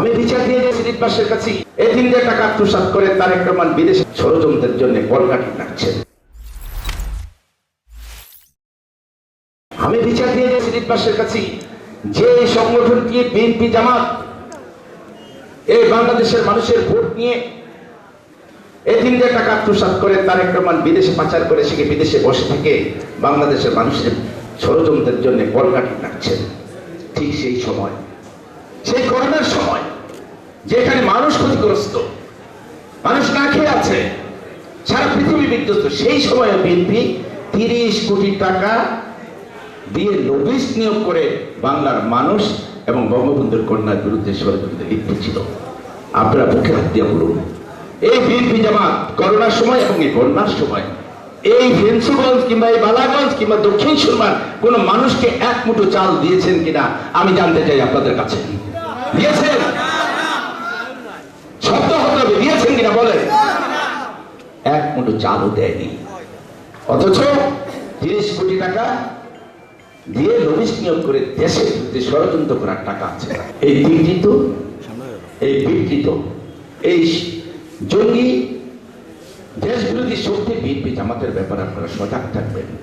আমি বিচার দিয়ে মাসের কাছে। এতিমদের টাকা আত্মসাৎ করে তারেক রহমান বিদেশে ষড়যন্ত্রের জন্য কলকাঠি নাচছেন আমি বিচার দিয়ে মাসের কাছে। যে সংগঠনটি বিএনপি জামাত? এই বাংলাদেশের মানুষের ভোট নিয়ে এই এতিমদের টাকা আত্মসাৎ করে তার একটা মান বিদেশে পাচার করে সেকে বিদেশে বসে থেকে? বাংলাদেশের মানুষের ষড়যন্ত্রের জন্য কলকাঠি নাচছেন ঠিক সেই সময় যেখানে মানুষ ক্ষতিগ্রস্ত, মানুষ না খেয়ে আছে, সারা পৃথিবী বিধ্বস্ত, সেই সময় বিএনপি তিরিশ কোটি টাকা দিয়ে লবিস নিয়োগ করে বাংলার মানুষ এবং বঙ্গবন্ধুর কন্যার বিরুদ্ধে ষড়যন্ত্রে লিপ্ত ছিল। আপনারা বুকে হাত দিয়ে বলুন, এই বিএনপি জামাত করোনার সময় এবং এই বন্যার সময়, এই ফেন্সুগঞ্জ কিংবা এই বালাগঞ্জ কিংবা দক্ষিণ সুরমার কোন মানুষকে এক মুঠো চাল দিয়েছেন কিনা, আমি জানতে চাই আপনাদের কাছে। দিয়েছেন শব্দ হতে হবে দিয়েছেন কিনা বলেন এক মুঠো চালও দেয়নি। অথচ তিরিশ কোটি টাকা দিয়ে লবিস নিয়োগ করে দেশের বিরুদ্ধে ষড়যন্ত্র করার টাকা আছে। এই বিকৃত এই বিকৃত এই জঙ্গি দেশ বিরোধী শক্তি বিএনপি জামাতের ব্যাপারে আপনারা সজাগ থাকবেন।